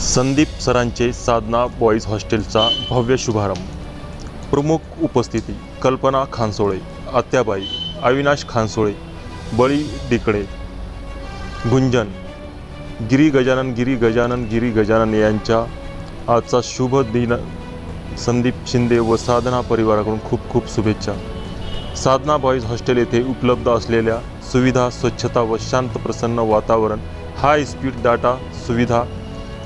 संदीप सरांचे साधना boys हॉस्टेलचा भव्य शुभारंभ. प्रमुख उपस्थिती कल्पना खानसोळे आत्याबाई अविनाश खानसोळे बळी डिकडे गुंजन गिरी गजानन गिरी गजानन गिरी गजानन यांच्या आजचा शुभ दिन संदीप शिंदे व साधना परिवाराकडून खूप खूप शुभेच्छा. साधना बॉईज हॉस्टेल येथे उपलब्ध असलेल्या सुविधा स्वच्छता व शांत प्रसन्न वातावरण हाय स्पीड डाटा सुविधा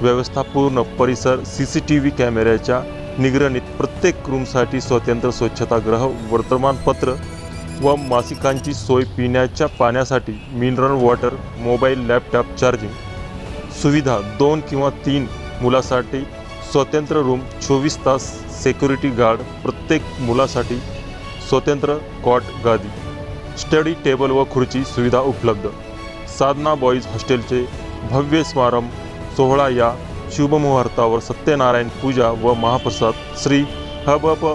व्यवस्थापूर्ण परिसर सी सी टी व्ही कॅमेऱ्याच्या निगरणीत प्रत्येक रूमसाठी स्वतंत्र स्वच्छतागृह वर्तमानपत्र व मासिकांची सोय पिण्याच्या पाण्यासाठी mineral water mobile laptop charging. सुविधा दोन किंवा तीन मुलासाठी स्वतंत्र रूम चोवीस तास सेक्युरिटी गार्ड प्रत्येक मुलासाठी स्वतंत्र कॉट गादी. स्टडी टेबल व खुर्ची सुविधा उपलब्ध. साधना बॉईज हॉस्टेलचे भव्य स्मारंभ सोहळा या शुभमुहूर्तावर सत्यनारायण पूजा व महाप्रसाद श्री हबप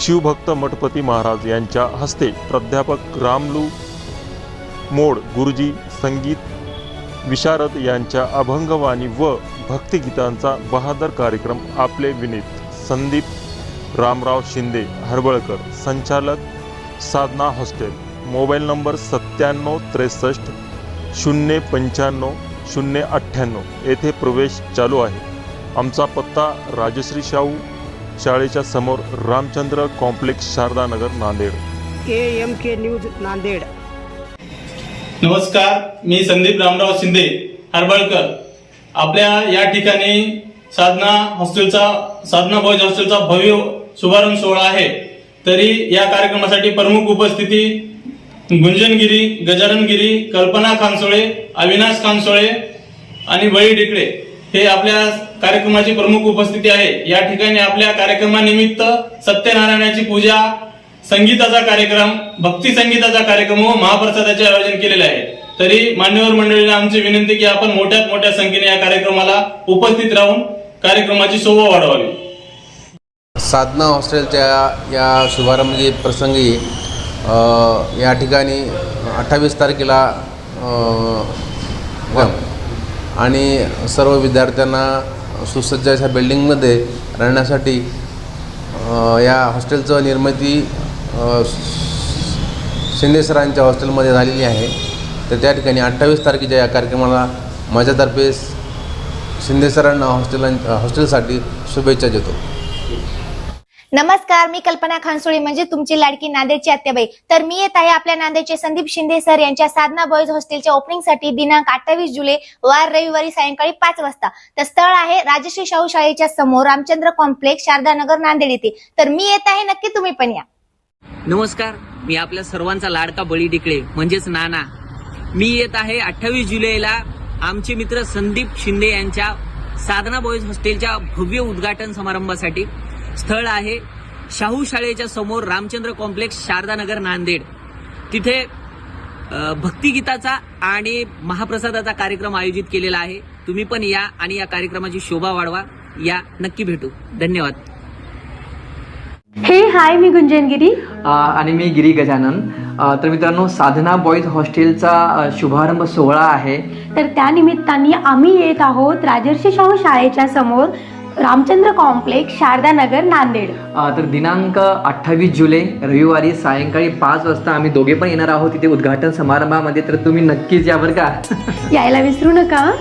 शिवभक्त मठपती महाराज यांच्या हस्ते प्राध्यापक रामलू मोड गुरुजी संगीत विशारद यांच्या अभंगवाणी व भक्तिगीतांचा बहादर कार्यक्रम आपले विनीत संदीप रामराव शिंदे हरबळकर संचालक साधना हॉस्टेल मोबाईल नंबर सत्त्याण्णव त्रेसष्ट शून्य पंच्याण्णव शून्य अठ्ठ्याण्णव येथे प्रवेश चालू आहे. आमचा पत्ता राजश्री शाहू शाळेच्या समोर Ramchandra complex Sharadanagar Nanded. K M K news Nanded. नमस्कार मी संदीप रामराव शिंदे हरबळकर. आपल्या या ठिकाणी साधना हॉस्टेलचा साधना बॉयज हॉस्टेलचा भव्य शुभारंभ सोहळा आहे. तरी या कार्यक्रमासाठी प्रमुख उपस्थिती गुंजनगिरी गजाननगिरी कल्पना कांसोळे अविनाश कांसोळे आणि बळी ढिकळे हे आपल्या कार्यक्रमाची प्रमुख उपस्थिती आहे. या ठिकाणी आपल्या कार्यक्रमानिमित्त सत्यनारायणाची पूजा संगीताचा कार्यक्रम भक्ती संगीताचा कार्यक्रम व महाप्रसादाचे आयोजन केलेले आहे. तरी मान्यवर मंडळीला आमची विनंती की आपण मोठ्यात मोठ्या संख्येने या कार्यक्रमाला उपस्थित राहून कार्यक्रमाची शोभा वाढवावी. साधना हॉस्टेलच्या या शुभारंभी प्रसंगी या ठिकाणी अठ्ठावीस तारखेला आणि सर्व विद्यार्थ्यांना सुसज्ज अशा बिल्डिंगमध्ये राहण्यासाठी या हॉस्टेलचं निर्मिती शिंदे सरांच्या हॉस्टेलमध्ये झालेली आहे. तर त्या ठिकाणी अठ्ठावीस तारखेच्या या कार्यक्रमाला माझ्यातर्फे शिंदे सरांना हॉस्टेल हॉस्टेलसाठी शुभेच्छा देतो. नमस्कार मी कल्पना खानसोळी म्हणजे तुमची लाडकी नांदेडची आत्याबाई. तर मी येत आहे आपल्या नांदेडचे संदीप शिंदे सर यांच्या साधना बॉईज हॉस्टेलच्या ओपनिंगसाठी दिनांक अठ्ठावीस जुलै वार रविवारी सायंकाळी पाच वाजता. तर स्थळ आहे राजश्री शाहू शाळेच्या समोर रामचंद्र कॉम्प्लेक्स शारदानगर नांदेड येथे. तर मी येत आहे नक्की तुम्ही पण या. नमस्कार मी आपल्या सर्वांचा लाडका बळी टिकडे म्हणजेच नाना. मी येत आहे अठ्ठावीस जुलैला आमचे मित्र संदीप शिंदे यांच्या साधना बॉईज हॉस्टेलच्या भव्य उद्घाटन समारंभासाठी. स्थळ आहे शाहू शाळेच्या समोर रामचंद्र कॉम्प्लेक्स शारदानगर नांदेड. तिथे भक्तिगीताचा आणि महाप्रसादाचा कार्यक्रम आयोजित केलेला आहे. तुम्ही पण या आणि या कार्यक्रमाची शोभा वाढवा. या नक्की भेटू. धन्यवाद. हे हाय मी गुंजनगिरी. आणि मी गिरी गजानन. तर मित्रांनो साधना बॉईज हॉस्टेलचा शुभारंभ सोहळा आहे. तर त्या निमित्ताने आम्ही येत आहोत राजर्षी शाहू शाळेच्या समोर. रामचंद्र कॉम्प्लेक्स शारदानगर नांदेड. अ, तर दिनांक अठ्ठावीस जुलै रविवारी सायंकाळी पाच वाजता आम्ही दोघे पण येणार आहोत तिथे उद्घाटन समारंभामध्ये. तर तुम्ही नक्कीच या बरं का? यायला विसरू नका